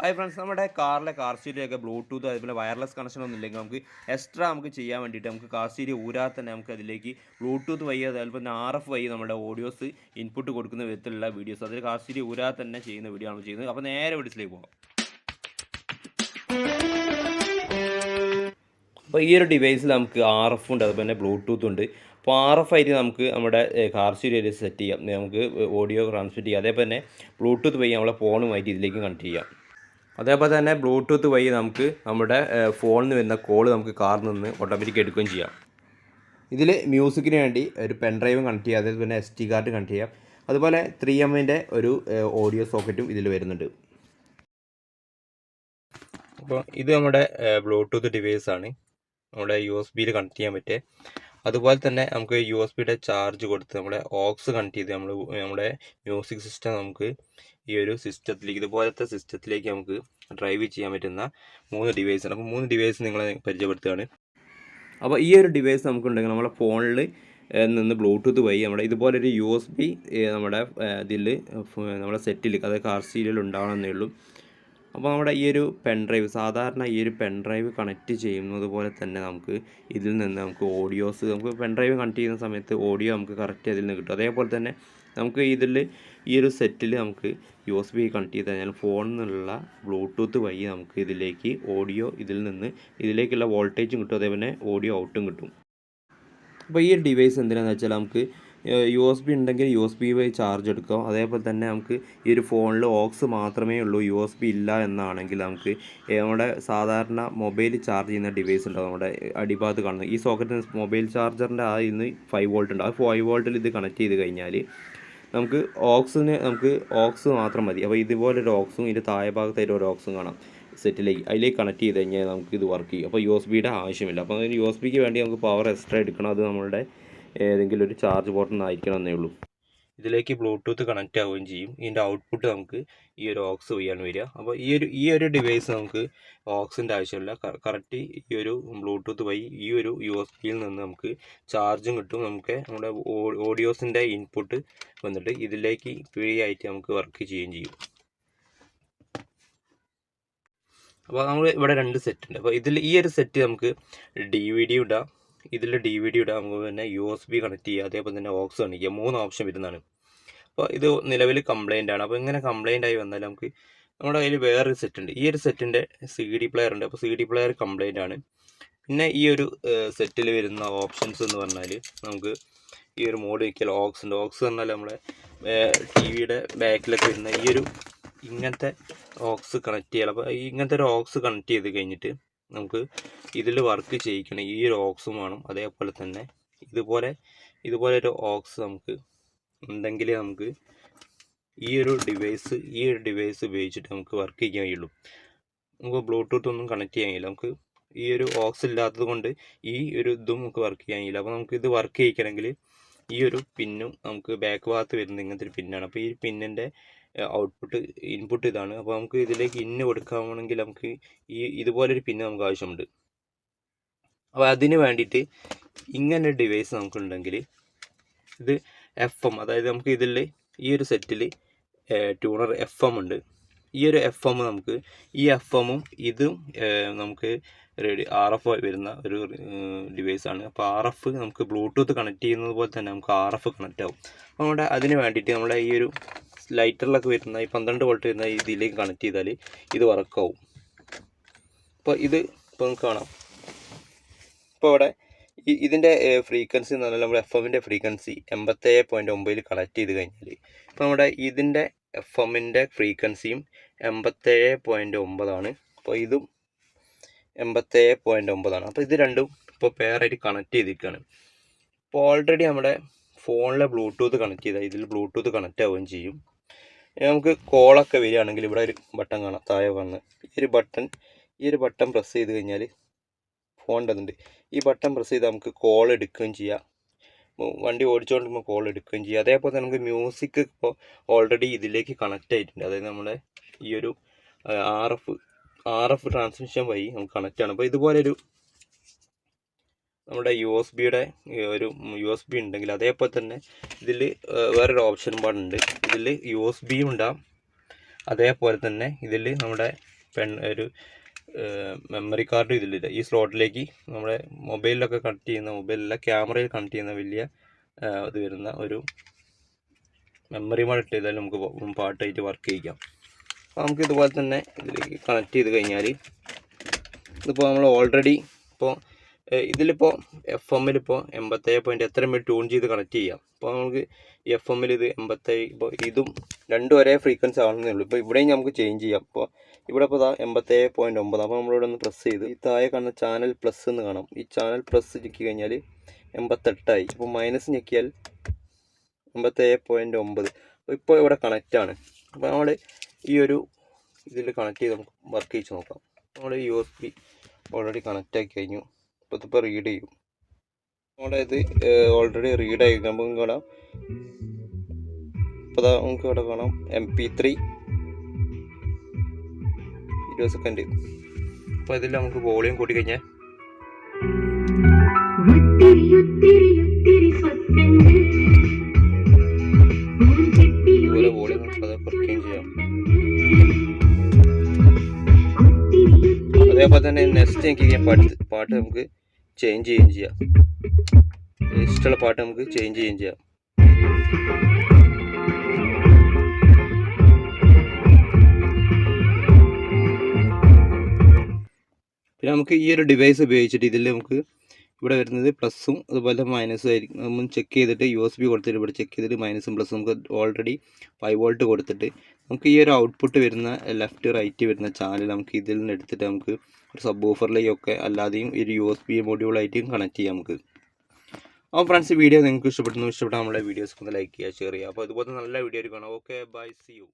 Hi friends നമ്മുടെ കാറിലെ car സ്റ്റീരിയൊക്കെ ബ്ലൂടൂത്ത് അതുപോലെ വയർലെസ് കണക്ഷൻ ഒന്നും ഇല്ലെങ്കിൽ നമുക്ക് എക്സ്ട്രാ നമുക്ക് ചെയ്യാൻ വേണ്ടിയിട്ട് നമുക്ക് കാർ സീറ്റ് ഊരാതെ തന്നെ നമുക്ക് അതിലേക്ക് ബ്ലൂടൂത്ത് വഴി അതുപോലെ തന്നെ ആർ എഫ് വഴി നമ്മുടെ ഓഡിയോസ് ഇൻപുട്ട് കൊടുക്കുന്ന വിധത്തിലുള്ള വീഡിയോസ് അതിൽ കാർ സീറ്റ് ഊരാതെ തന്നെ ചെയ്യുന്ന വീഡിയോ ആണ് ചെയ്യുന്നത്. അപ്പോൾ നേരെ വീഡിയോസിലേക്ക് പോകാം. അപ്പോൾ ഈ ഒരു ഡിവൈസിൽ നമുക്ക് ആർ എഫ് ഉണ്ട് അതുപോലെ തന്നെ ബ്ലൂടൂത്ത് ഉണ്ട്. അപ്പോൾ ആർ എഫ് ആയിട്ട് നമുക്ക് നമ്മുടെ കാർ സീരിയൽ സെറ്റ് ചെയ്യാം. നമുക്ക് ഓഡിയോ ട്രാൻസ്മിറ്റ് ചെയ്യാം. അതേപോലെ തന്നെ ബ്ലൂടൂത്ത് വഴി നമ്മളെ ഫോണുമായിട്ട് ഇതിലേക്ക് കണക്ട് ചെയ്യാം. അതേപോലെ തന്നെ ബ്ലൂടൂത്ത് വഴി നമുക്ക് നമ്മുടെ ഫോണിൽ നിന്ന് വരുന്ന കോൾ നമുക്ക് കാറിൽ നിന്ന് ഓട്ടോമാറ്റിക് എടുക്കുകയും ചെയ്യാം. ഇതിൽ മ്യൂസിക്കിന് വേണ്ടി ഒരു പെൻ ഡ്രൈവും കണക്ട് ചെയ്യാം അതേപോലെ തന്നെ എസ് ടി കാർഡ് കണക്ട് ചെയ്യാം. അതുപോലെ ത്രീ എമ്മിന്റെ ഒരു ഓഡിയോ സോക്കറ്റും ഇതിൽ വരുന്നുണ്ട്. അപ്പോൾ ഇത് നമ്മുടെ ബ്ലൂടൂത്ത് ഡിവൈസ് ആണ്. നമ്മുടെ യു എസ് ബിയിൽ കണക്ട് ചെയ്യാൻ പറ്റുക അതുപോലെ തന്നെ നമുക്ക് യു എസ് ബിയുടെ ചാർജ് കൊടുത്ത് നമ്മുടെ ഓക്സ് കണക്ട് ചെയ്ത് നമ്മൾ നമ്മുടെ മ്യൂസിക് സിസ്റ്റം നമുക്ക് ഈ ഒരു സിസ്റ്റത്തിലേക്ക് ഇതുപോലത്തെ സിസ്റ്റത്തിലേക്ക് നമുക്ക് ഡ്രൈവ് ചെയ്യാൻ പറ്റുന്ന മൂന്ന് ഡിവൈസാണ് അപ്പോൾ മൂന്ന് ഡിവൈസ് നിങ്ങളെ പരിചയപ്പെടുത്തുകയാണ്. അപ്പോൾ ഈ ഒരു ഡിവൈസ് നമുക്കുണ്ടെങ്കിൽ നമ്മുടെ ഫോണിൽ നിന്ന് ബ്ലൂടൂത്ത് വഴി നമ്മുടെ ഇതുപോലൊരു യു എസ് ബി നമ്മുടെ ഇതിൽ നമ്മുടെ സെറ്റിൽ അതായത് കാർ സീരിയൽ ഉണ്ടാവണമെന്നേ ഉള്ളൂ. അപ്പോൾ നമ്മുടെ ഈ ഒരു പെൻ ഡ്രൈവ് സാധാരണ ഈ ഒരു പെൻ ഡ്രൈവ് കണക്ട് ചെയ്യുന്നത് പോലെ തന്നെ നമുക്ക് ഇതിൽ നിന്ന് നമുക്ക് ഓഡിയോസ് നമുക്ക് പെൻ ഡ്രൈവ് കണക്ട് ചെയ്യുന്ന സമയത്ത് ഓഡിയോ നമുക്ക് കറക്റ്റ് അതിൽ നിന്ന് കിട്ടും. അതേപോലെ തന്നെ നമുക്ക് ഇതിൽ ഈ ഒരു സെറ്റിൽ നമുക്ക് യു എസ് ബി കണക്ട് ചെയ്ത് കഴിഞ്ഞാൽ ഫോണിൽ നിന്നുള്ള ബ്ലൂടൂത്ത് വഴി നമുക്ക് ഇതിലേക്ക് ഓഡിയോ ഇതിൽ നിന്ന് ഇതിലേക്കുള്ള വോൾട്ടേജും കിട്ടും. അതേപോലെ ഓഡിയോ ഔട്ടും കിട്ടും. അപ്പോൾ ഈ ഡിവൈസ് എന്തിനാണെന്ന് വെച്ചാൽ നമുക്ക് യു എസ് ബി ഉണ്ടെങ്കിൽ യു എസ് ബി വഴി ചാർജ് എടുക്കാം. അതേപോലെ തന്നെ നമുക്ക് ഈ ഒരു ഫോണിൽ ഓക്സ് മാത്രമേ ഉള്ളൂ യു എസ് ബി ഇല്ല എന്നാണെങ്കിൽ നമുക്ക് നമ്മുടെ സാധാരണ മൊബൈൽ ചാർജ് ചെയ്യുന്ന ഡിവൈസ് ഉണ്ടാവും നമ്മുടെ അടിഭാഗത്ത് കാണുന്നത് ഈ സോക്കറ്റിന് മൊബൈൽ ചാർജറിന്റെ ആ ഇന്ന് ഫൈവ് വോൾട്ട് ഉണ്ട്. ആ ഫൈവ് വോൾട്ടിൽ ഇത് കണക്ട് ചെയ്ത് കഴിഞ്ഞാൽ നമുക്ക് ഓക്സിന് നമുക്ക് ഓക്സ് മാത്രം മതി. അപ്പോൾ ഇതുപോലെ ഒരു ഓക്സും ഇതിന്റെ താഴെ ഭാഗത്തായിട്ട് ഒരു ഓക്സും കാണാം. സെറ്റിലേക്ക് അതിലേക്ക് കണക്ട് ചെയ്ത് കഴിഞ്ഞാൽ നമുക്ക് ഇത് വർക്ക് ചെയ്യും. അപ്പോൾ യു എസ് ബിയുടെ ആവശ്യമില്ല. അപ്പോൾ യു എസ് ബിക്ക് വേണ്ടി നമുക്ക് പവർ എക്സ്ട്രാ എടുക്കണം. അത് നമ്മളുടെ ഏതെങ്കിലും ഒരു ചാർജ് ബോട്ടിൽ നിന്നായിരിക്കണം എന്നേ ഉള്ളൂ. ഇതിലേക്ക് ബ്ലൂടൂത്ത് കണക്റ്റ് ആവുകയും ചെയ്യും. ഇതിന്റെ ഔട്ട്പുട്ട് നമുക്ക് ഈ ഒരു ഓക്സ് വഴിയാണ് വരിക. അപ്പോൾ ഈ ഒരു ഈ ഒരു ഡിവൈസ് നമുക്ക് ഓക്സിന്റെ ആവശ്യമില്ല. കറക്റ്റ് ഈ ഒരു ബ്ലൂടൂത്ത് വഴി ഈ ഒരു യു എസ് ബിയിൽ നിന്ന് നമുക്ക് ചാർജും കിട്ടും. നമുക്ക് നമ്മുടെ ഓഡിയോസിന്റെ ഇൻപുട്ട് വന്നിട്ട് ഇതിലേക്ക് ഫ്രീ ആയിട്ട് നമുക്ക് വർക്ക് ചെയ്യുകയും ചെയ്യും. അപ്പോൾ നമ്മൾ ഇവിടെ രണ്ട് സെറ്റ് ഉണ്ട്. അപ്പോൾ ഇതിൽ ഈ ഒരു സെറ്റ് നമുക്ക് ഡി വി ഡി ഇടാം. ഇതിൽ ഡി വി ഡി ഇടാൻ പിന്നെ യു എസ് ബി കണക്ട് ചെയ്യുക അതേപോലെ തന്നെ ഓക്സ് കണക്ട് ചെയ്യുക മൂന്ന് ഓപ്ഷൻ വരുന്നതാണ്. അപ്പോൾ ഇത് നിലവിൽ കംപ്ലൈന്റ് ആണ്. അപ്പോൾ ഇങ്ങനെ കംപ്ലൈന്റ് ആയി വന്നാൽ നമുക്ക് നമ്മുടെ കയ്യിൽ വേറൊരു സെറ്റ് ഉണ്ട്. ഈ ഒരു സെറ്റിന്റെ സി ഡി പ്ലെയർ ഉണ്ട്. അപ്പോൾ സി ഡി പ്ലെയർ കംപ്ലൈന്റ് ആണ്. പിന്നെ ഈ ഒരു സെറ്റിൽ വരുന്ന ഓപ്ഷൻസ് എന്ന് പറഞ്ഞാൽ നമുക്ക് ഈ ഒരു മോഡ് വയ്ക്കൽ ഓക്സ് ഉണ്ട്. ഓക്സ് പറഞ്ഞാൽ നമ്മുടെ ടി വിയുടെ ബാക്കിലൊക്കെ വരുന്ന ഈ ഒരു ഇങ്ങനത്തെ ഓക്സ് കണക്ട് ചെയ്യാം അപ്പോൾ ഇങ്ങനത്തെ ഒരു ഓക്സ് കണക്ട് ചെയ്ത് കഴിഞ്ഞിട്ട് നമുക്ക് ഇതിൽ വർക്ക് ചെയ്യിക്കണം ഈ ഒരു ഓക്സും വേണം. അതേപോലെ തന്നെ ഇതുപോലെ ഇതുപോലെ ഒരു ഓക്സ് നമുക്ക് ഉണ്ടെങ്കിലേ നമുക്ക് ഈ ഒരു ഡിവൈസ് ഈ ഒരു ഡിവൈസ് ഉപയോഗിച്ചിട്ട് നമുക്ക് വർക്ക് ചെയ്യാൻ കഴിയുള്ളൂ. നമുക്ക് ബ്ലൂടൂത്ത് ഒന്നും കണക്ട് ചെയ്യാൻ കഴിയില്ല. നമുക്ക് ഈ ഒരു ഓക്സ് ഇല്ലാത്തത് കൊണ്ട് ഈ ഒരു ഇതും നമുക്ക് വർക്ക് ചെയ്യാൻ കഴിയില്ല. അപ്പോൾ നമുക്ക് ഇത് വർക്ക് ചെയ്യിക്കണമെങ്കിൽ ഈ ഒരു പിന്നും നമുക്ക് ബാക്ക് ഭാഗത്ത് വരുന്നത് ഇങ്ങനത്തെ ഒരു പിന്നാണ് അപ്പോൾ ഈ പിന്നിന്റെ ഔട്ട്പുട്ട് ഇൻപുട്ട് ഇതാണ്. അപ്പോൾ നമുക്ക് ഇതിലേക്ക് ഇന്ന് കൊടുക്കാമെങ്കിൽ നമുക്ക് ഈ ഇതുപോലൊരു പിന്ന് നമുക്ക് ആവശ്യമുണ്ട്. അപ്പോൾ അതിന് വേണ്ടിയിട്ട് ഇങ്ങനെ ഡിവൈസ് നമുക്കുണ്ടെങ്കിൽ ഇത് എഫ് എം അതായത് നമുക്ക് ഇതിൽ ഈ ഒരു സെറ്റിൽ ട്യൂണർ എഫ് എം ഉണ്ട്. ഈ ഒരു എഫ് എം നമുക്ക് ഈ എഫ് എമ്മും ഇതും നമുക്ക് റെഡി ആർ എഫ് വരുന്ന ഒരു ഡിവൈസാണ് അപ്പോൾ ആർ എഫ് നമുക്ക് ബ്ലൂടൂത്ത് കണക്ട് ചെയ്യുന്നത് പോലെ തന്നെ നമുക്ക് ആർ എഫ് കണക്റ്റ് ആവും. അപ്പോൾ നമ്മുടെ അതിന് വേണ്ടിയിട്ട് നമ്മുടെ ഈ ഒരു ലൈറ്ററിലൊക്കെ വരുന്ന ഈ പന്ത്രണ്ട് വോൾട്ട് വരുന്ന ഇതിലേക്ക് കണക്ട് ചെയ്താൽ ഇത് വർക്കാവും അപ്പോൾ ഇത് ഇപ്പോൾ നമുക്ക് കാണാം. ഇപ്പോൾ ഇവിടെ ഇതിന്റെ ഫ്രീക്വൻസി എന്ന് പറഞ്ഞാൽ നമ്മുടെ എഫ് എമ്മിന്റെ ഫ്രീക്വൻസി എൺപത്തേഴ് പോയിന്റ് ഒമ്പതിൽ കണക്ട് ചെയ്ത് കഴിഞ്ഞാൽ ഇപ്പോൾ നമ്മുടെ ഇതിന്റെ എഫ് എമ്മിന്റെ ഫ്രീക്വൻസിയും എൺപത്തേഴ് പോയിന്റ് ഒമ്പതാണ്. അപ്പോൾ ഇതും എൺപത്തേഴ് പോയിന്റ് ഒമ്പതാണ്. അപ്പോൾ ഇത് രണ്ടും ഇപ്പോൾ പെയറായിട്ട് കണക്ട് ചെയ്തിരിക്കുകയാണ് ഇപ്പോൾ ഓൾറെഡി നമ്മുടെ ഫോണിലെ ബ്ലൂടൂത്ത് കണക്ട് ചെയ്താൽ ഇതിൽ ബ്ലൂടൂത്ത് കണക്റ്റ് ആവുകയും ചെയ്യും. നമുക്ക് കോളൊക്കെ വരികയാണെങ്കിൽ ഇവിടെ ഒരു ബട്ടൺ കാണാം. താഴെ വന്ന് ഈ ഒരു ബട്ടൺ ഈ ഒരു ബട്ടൺ പ്രസ് ചെയ്ത് കഴിഞ്ഞാൽ ഉണ്ട് ഈ ബട്ടൺ പ്രസ് ചെയ്ത് നമുക്ക് കോൾ എടുക്കുകയും ചെയ്യാം. വണ്ടി ഓടിച്ചുകൊണ്ടിരിക്കുമ്പോൾ കോൾ എടുക്കുകയും ചെയ്യാം. അതേപോലെ തന്നെ നമുക്ക് മ്യൂസിക് ഇപ്പോൾ ഓൾറെഡി ഇതിലേക്ക് കണക്റ്റ് ആയിട്ടുണ്ട്. അതായത് നമ്മുടെ ഈ ഒരു R F R F transmission വഴി നമുക്ക് കണക്റ്റ് ആണ്. അപ്പോൾ ഇതുപോലെ ഒരു നമ്മുടെ യു എസ് ബിയുടെ ഒരു യു എസ് ബി ഉണ്ടെങ്കിൽ അതേപോലെ തന്നെ ഇതിൽ വേറൊരു ഓപ്ഷൻ പാടുണ്ട്. ഇതിൽ യു എസ് ബിയും ഉണ്ടാകും അതേപോലെ തന്നെ ഇതിൽ നമ്മുടെ പെൺ ഒരു മെമ്മറി കാർഡ് ഇതിലില്ല. ഈ സ്ലോട്ടിലേക്ക് നമ്മുടെ മൊബൈലിലൊക്കെ കണക്ട് ചെയ്യുന്ന മൊബൈലിലെ ക്യാമറയിൽ കണക്ട് ചെയ്യുന്ന വലിയ ഇത് വരുന്ന ഒരു മെമ്മറി മോഡ് ഇട്ട് ചെയ്താൽ നമുക്ക് പാട്ടായിട്ട് വർക്ക് ചെയ്യിക്കാം. അപ്പോൾ നമുക്ക് ഇതുപോലെ തന്നെ ഇതിലേക്ക് കണക്ട് ചെയ്ത് കഴിഞ്ഞാൽ ഇതിപ്പോൾ നമ്മൾ ഓൾറെഡി ഇപ്പോൾ ഇതിലിപ്പോൾ എഫ് എമ്മിലിപ്പോൾ എൺപത്തേഴ് പോയിന്റ് എത്ര എം ട്യൂൺ ചെയ്ത് കണക്ട് ചെയ്യാം. അപ്പോൾ നമുക്ക് എഫ് എമ്മിൽ ഇത് എൺപത്തേഴ് ഇപ്പോൾ ഇതും രണ്ടും ഒരേ ഫ്രീക്വൻസി ആണെന്നേ ഉള്ളൂ. ഇപ്പോൾ ഇവിടെയും നമുക്ക് ചേഞ്ച് ചെയ്യാം. അപ്പോൾ ഇവിടെ ഇപ്പോൾ ഇതാ എൺപത്തേഴ് പോയിന്റ് ഒമ്പത്. അപ്പോൾ നമ്മളിവിടെ ഒന്ന് പ്രസ് ചെയ്ത് ഈ താഴെ കാണുന്ന ചാനൽ പ്ലസ് എന്ന് കാണാം. ഈ ചാനൽ പ്ലസ് ഞെക്കി കഴിഞ്ഞാൽ എൺപത്തെട്ടായി ഇപ്പോൾ മൈനസ് ഞെക്കിയാൽ എൺപത്തേഴ് പോയിന്റ് ഒമ്പത്. ഇപ്പോൾ ഇവിടെ കണക്റ്റാണ് അപ്പോൾ നമ്മൾ ഈ ഒരു ഇതിൽ കണക്ട് ചെയ്ത് നമുക്ക് വർക്ക് ചെയ്ത് നോക്കാം. നമ്മൾ U S B already connect ആക്കി കഴിഞ്ഞു. ഇതിപ്പോൾ റീഡ് ചെയ്യും. നമ്മുടെ ഇത് ഓൾറെഡി റീഡ് ആയി. നമുക്ക് കാണാം. ഇപ്പോൾ നമുക്ക് ഇവിടെ കാണാം. എം പി ത്രീ ഇരുപത് സെക്കൻഡ് അപ്പോൾ ഇതിൽ നമുക്ക് വോളിയം കൂട്ടി കഴിഞ്ഞാൽ ഇതുപോലെ വോളിയം കുറയ്ക്കുകയും ചെയ്യാം. അതേപോലെ തന്നെ നെക്സ്റ്റ് എനിക്ക് പാട്ട് പാട്ട് നമുക്ക് ചേഞ്ച് ചെയ്യുകയും ചെയ്യാം. ഇഷ്ടമുള്ള പാട്ട് നമുക്ക് ചേഞ്ച് ചെയ്യുകയും ചെയ്യാം. പിന്നെ നമുക്ക് ഈ ഒരു ഡിവൈസ് ഉപയോഗിച്ചിട്ട് ഇതിൽ നമുക്ക് ഇവിടെ വരുന്നത് പ്ലസ്സും അതുപോലെ മൈനസും ആയിരിക്കും. നമ്മൾ ചെക്ക് ചെയ്തിട്ട് യു എസ് ബി കൊടുത്തിട്ട് ഇവിടെ ചെക്ക് ചെയ്തിട്ട് മൈനസും പ്ലസും നമുക്ക് ഓൾറെഡി ഫൈവ് വോൾട്ട് കൊടുത്തിട്ട് നമുക്ക് ഈ ഒരു ഔട്ട്പുട്ട് വരുന്ന ലെഫ്റ്റ് റൈറ്റ് വരുന്ന ചാനൽ നമുക്ക് ഇതിൽ നിന്ന് എടുത്തിട്ട് നമുക്ക് ഒരു സബ് ഓഫറിലേക്കൊക്കെ അല്ലാതെയും ഒരു യു എസ് ബി മൊഡ്യൂളായിട്ടും കണക്ട് ചെയ്യാം നമുക്ക്. അപ്പോൾ ഫ്രണ്ട്സ് വീഡിയോ നിങ്ങൾക്ക് ഇഷ്ടപ്പെടുന്നു. ഇഷ്ടപ്പെട്ടാൽ നമ്മുടെ വീഡിയോസ് ഒന്ന് ലൈക്ക് ചെയ്യുക ഷെയർ ചെയ്യുക. അപ്പോൾ ഇതുപോലെ നല്ല വീഡിയോ കാണാം ഓക്കെ ബൈ സി യു